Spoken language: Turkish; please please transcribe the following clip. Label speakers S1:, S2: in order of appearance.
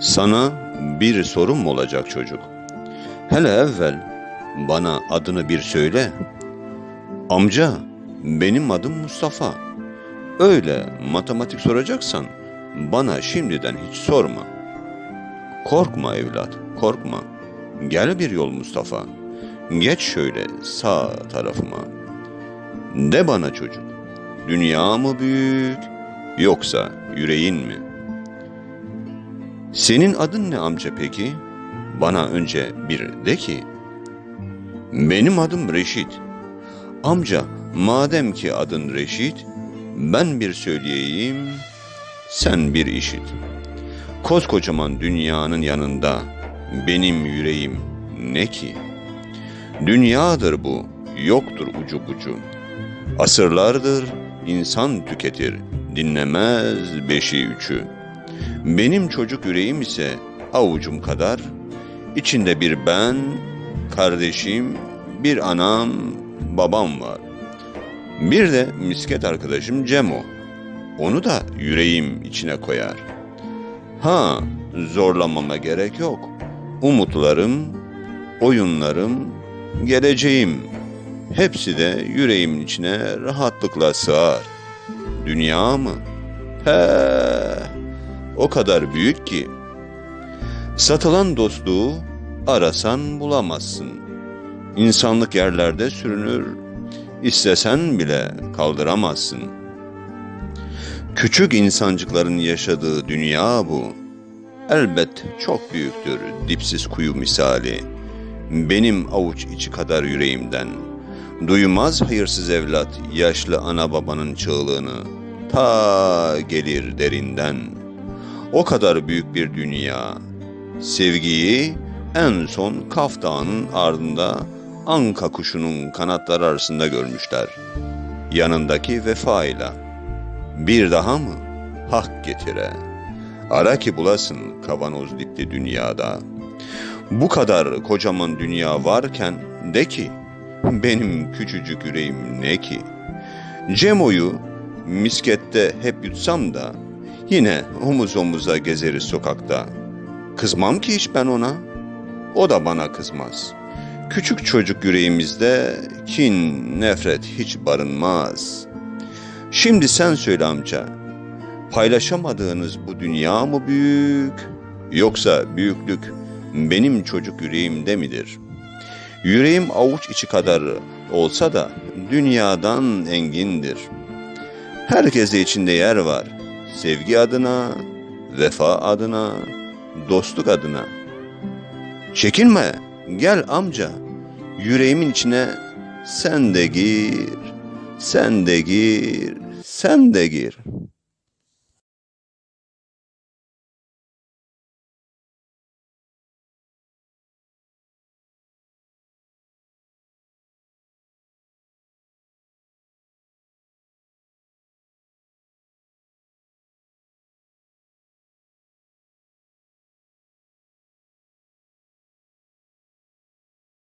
S1: Sana bir sorum olacak çocuk. Hele evvel bana adını bir söyle. Amca, benim adım Mustafa. Öyle matematik soracaksan bana şimdiden hiç sorma. Korkma evlat, korkma. Gel bir yol Mustafa. Geç şöyle sağ tarafıma. De bana çocuk, dünya mı büyük yoksa yüreğin mi? Senin adın ne amca peki? Bana önce bir de ki. Benim adım Reşit. Amca madem ki adın Reşit, ben bir söyleyeyim, sen bir işit. Koskocaman dünyanın yanında benim yüreğim ne ki? Dünyadır bu, yoktur ucu bucu. Asırlardır insan tüketir, dinlemez beşi üçü. Benim çocuk yüreğim ise avucum kadar, içinde bir ben, kardeşim, bir anam, babam var. Bir de misket arkadaşım Cemo. Onu da yüreğim içine koyar. Ha, zorlamama gerek yok. Umutlarım, oyunlarım, geleceğim hepsi de yüreğimin içine rahatlıkla sığar. Dünya mı? He, o kadar büyük ki. Satılan dostluğu arasan bulamazsın. İnsanlık yerlerde sürünür, istesen bile kaldıramazsın. Küçük insancıkların yaşadığı dünya bu. Elbet çok büyüktür dipsiz kuyu misali. Benim avuç içi kadar yüreğimden. Duymaz hayırsız evlat yaşlı ana babanın çığlığını. Ta gelir derinden. O kadar büyük bir dünya. Sevgiyi en son Kaf Dağı'nın ardında anka kuşunun kanatları arasında görmüşler. Yanındaki vefayla. Bir daha mı? Hak getire. Ara ki bulasın kavanoz dipli dünyada. Bu kadar kocaman dünya varken de ki benim küçücük yüreğim ne ki? Cemo'yu miskette hep yutsam da yine omuz omuza gezeriz sokakta. Kızmam ki hiç ben ona. O da bana kızmaz. Küçük çocuk yüreğimizde kin, nefret hiç barınmaz. Şimdi sen söyle amca. Paylaşamadığınız bu dünya mı büyük yoksa büyüklük benim çocuk yüreğimde midir? Yüreğim avuç içi kadar olsa da dünyadan engindir. Herkese içinde yer var. Sevgi adına, vefa adına, dostluk adına. Çekinme, gel amca. Yüreğimin içine sen de gir, sen de gir, sen de gir.''